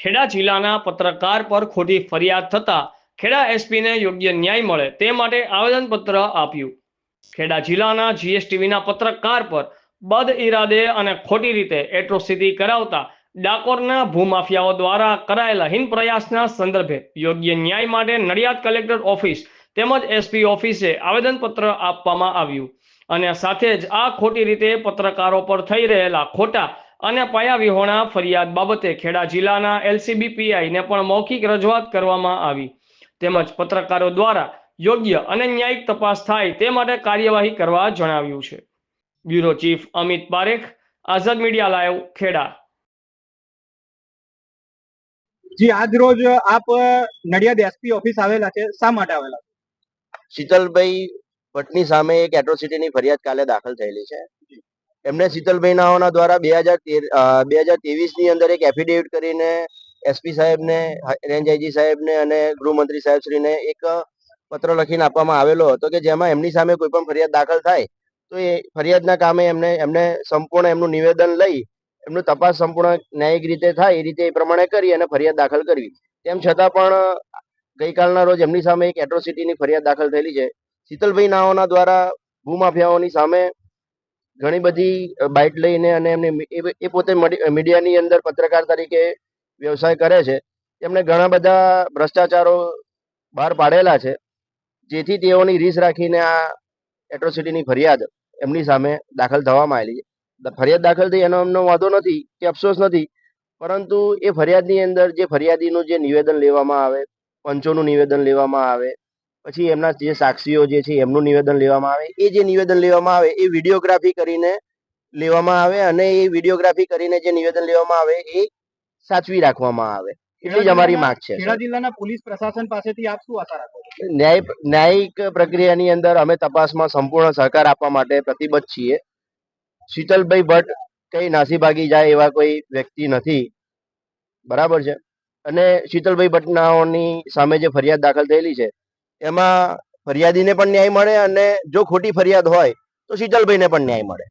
ખેડા જિલ્લાના પત્રકાર પર ખોટી ફરિયાદ થતા ખેડા એસપીને યોગ્ય ન્યાય મળે તે માટે આવેદનપત્ર આપ્યું. ખેડા જિલ્લાના જીએસટીવીના પત્રકાર પર બદ ઇરાદે અને ખોટી રીતે એટ્રોસિટી કરાવતા ડાકોરના ભૂમાફિયાઓ દ્વારા કરાયેલા હિન પ્રયાસના સંદર્ભે યોગ્ય ન્યાય માટે નડિયાદ કલેક્ટર ઓફિસ તેમજ એસપી ઓફિસે આવેદનપત્ર આપવામાં આવ્યું. અને સાથે જ આ ખોટી રીતે પત્રકારો પર થઈ રહેલા ખોટા અને પાયા વિહોણા ફરિયાદ બાબતે ખેડા જિલ્લાના એલસીબીપીઆઈને પણ મૌખિક રજૂઆત કરવામાં આવી. તેમજ પત્રકારો દ્વારા યોગ્ય અને ન્યાયિક તપાસ થાય તે માટે કાર્યવાહી કરવા જણાવ્યું છે. Bureau chief Amit Parekh Azad media live Kheda. જી આજ રોજ આપ નડિયાદ એસપી ઓફિસ આવેલા છે. શા માટે આવેલા? શીતલભાઈ ભટ્ટની સામે એક એટ્રોસિટીની ફરિયાદ કાલે દાખલ થયેલી છે. એમને શીતલભાઈ નાઓના દ્વારા બે હજાર તેર બે હજારની અંદર એક એફિડેવિટ કરીને એસપી સાહેબને, રેન્જ આઈજી સાહેબને અને ગૃહમંત્રી સાહેબશ્રીને એક પત્ર લખીને આપવામાં આવેલો હતો કે જેમાં એમની સામે કોઈ પણ ફરિયાદ દાખલ થાય, તો એ ફરિયાદના કામે એમને એમને સંપૂર્ણ એમનું નિવેદન લઈ, એમનું તપાસ સંપૂર્ણ ન્યાયિક રીતે થાય, એ રીતે એ પ્રમાણે કરી અને ફરિયાદ દાખલ કરવી. તેમ છતાં પણ ગઈકાલના રોજ એમની સામે એક એટ્રોસિટીની ફરિયાદ દાખલ થયેલી છે. શીતલભાઈ નાઓના દ્વારા ભૂમાફિયાઓની સામે ઘણી બધી બાઇટ લઈને અને એમને એ- પોતે મડી- મીડિયાની અંદર પત્રકાર તરીકે વ્યવસાય કરે છે. તેમણે ઘણા બધા ભ્રષ્ટાચારો બહાર પાડેલા છે, જેથી તેઓની રીસ રાખીને આ એટ્રોસિટીની ફરિયાદ એમની સામે દાખલ થવામાં આવેલી છે. ફરિયાદ દાખલ થઈ એનો એમનો વાંધો નથી કે અફસોસ નથી, પરંતુ એ ફરિયાદની અંદર જે ફરિયાદીનું જે નિવેદન લેવામાં આવે, પંચોનું નિવેદન લેવામાં આવે પછી એમના જે સાક્ષીઓ જે છે એમનું નિવેદન લેવામાં આવે. એ જે નિવેદન લેવામાં આવે એ વિડીયોગ્રાફી કરીને લેવામાં આવે અને એ વિડીયોગ્રાફી કરીને જે નિવેદન લેવામાં આવે એ સાચવી રાખવામાં આવે. એટલી જ અમારી માંગ છે ખેડા જિલ્લાના પોલીસ પ્રશાસન પાસેથી આપ શું આશા રાખો ન્યાય ન્યાયિક પ્રક્રિયાની અંદર અમે તપાસમાં સંપૂર્ણ સહકાર આપવા માટે પ્રતિબદ્ધ છીએ. શીતલભાઈ ભટ્ટ કઈ નાસીભાગી જાય એવા કોઈ વ્યક્તિ નથી. બરાબર છે? અને શીતલભાઈ ભટ્ટનાઓની સામે જે ફરિયાદ દાખલ થયેલી છે એમાં ફરિયાદીને પણ ન્યાય મળે અને જો ખોટી ફરિયાદ હોય તો શીતલભાઈને પણ ન્યાય મળે.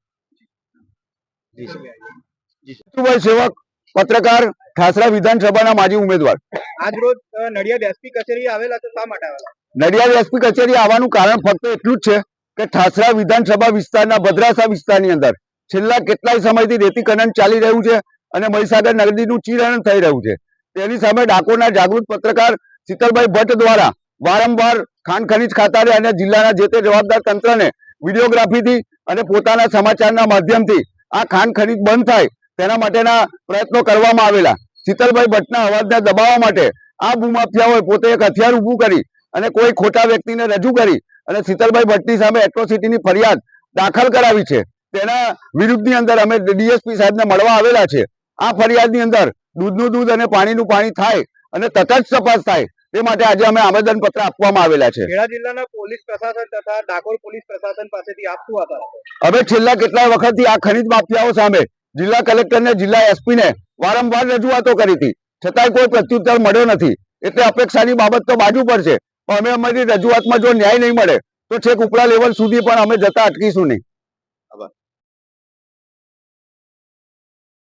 જીતુભાઈ સેવક પત્રકાર ઠાસરા વિધાનસભાના માજી ઉમેદવાર. આજ રોજ નડિયાદ એસપી કચેરી આવેલા છે શા માટે આવેલા? નડિયાદ એસપી કચેરી આવવાનું કારણ ફક્ત એટલું જ છે કે ઠાસરા વિધાનસભા વિસ્તારના ભદ્રાસા વિસ્તારની અંદર છેલ્લા કેટલાય સમયથી રેતી ખનન ચાલી રહ્યું છે અને મહીસાગર નદીનું ચીરણ થઈ રહ્યું છે. તેની સામે ડાકોરના જાગૃત પત્રકાર શીતલભાઈ ભટ્ટ દ્વારા વારંવાર ખાણ ખનીજ ખાતાને અને જિલ્લાના જે તે જવાબદાર તંત્રને વિડીયોગ્રાફીથી અને પોતાના સમાચારના માધ્યમથી આ ખાણ ખનીજ બંધ થાય તેના માટેના પ્રયત્નો કરવામાં આવેલા. શીતલભાઈ ભટ્ટના અવાજને દબાવવા માટે આ ભૂમાફિયાઓએ પોતે એક હથિયાર ઊભું કરી અને કોઈ ખોટા વ્યક્તિને રજૂ કરી અને શીતલભાઈ ભટ્ટની સામે એટ્રોસિટીની ફરિયાદ દાખલ કરાવી છે. તેના વિરુદ્ધની અંદર અમે ડીએસપી સાહેબને મળવા આવેલા છે. આ ફરિયાદની અંદર દૂધનું દૂધ અને પાણીનું પાણી થાય અને તટસ્થ તપાસ થાય તે માટે આજે અમે આવેદન પત્ર આપવામાં આવેલા છે. ખેડા જિલ્લાના પોલીસ પ્રશાસન તથા ડાકોર પોલીસ પ્રશાસન પાસેથી આપ શું આશા હવે છેલ્લા કેટલાય વખતથી આ ખનીજ માફિયાઓ સામે જિલ્લા કલેક્ટરને જિલ્લા એસપીને વારંવાર રજૂઆતો કરી હતી. છતાંય કોઈ પ્રત્યુત્તર મળ્યો નથી. એટલે અપેક્ષાની બાબત તો બાજુ પર છે. પણ અમે અમારી રજૂઆતમાં જો ન્યાય નહીં મળે તો છેક ઉપલા લેવલ સુધી પણ અમે જતા અટકીશું નહીં.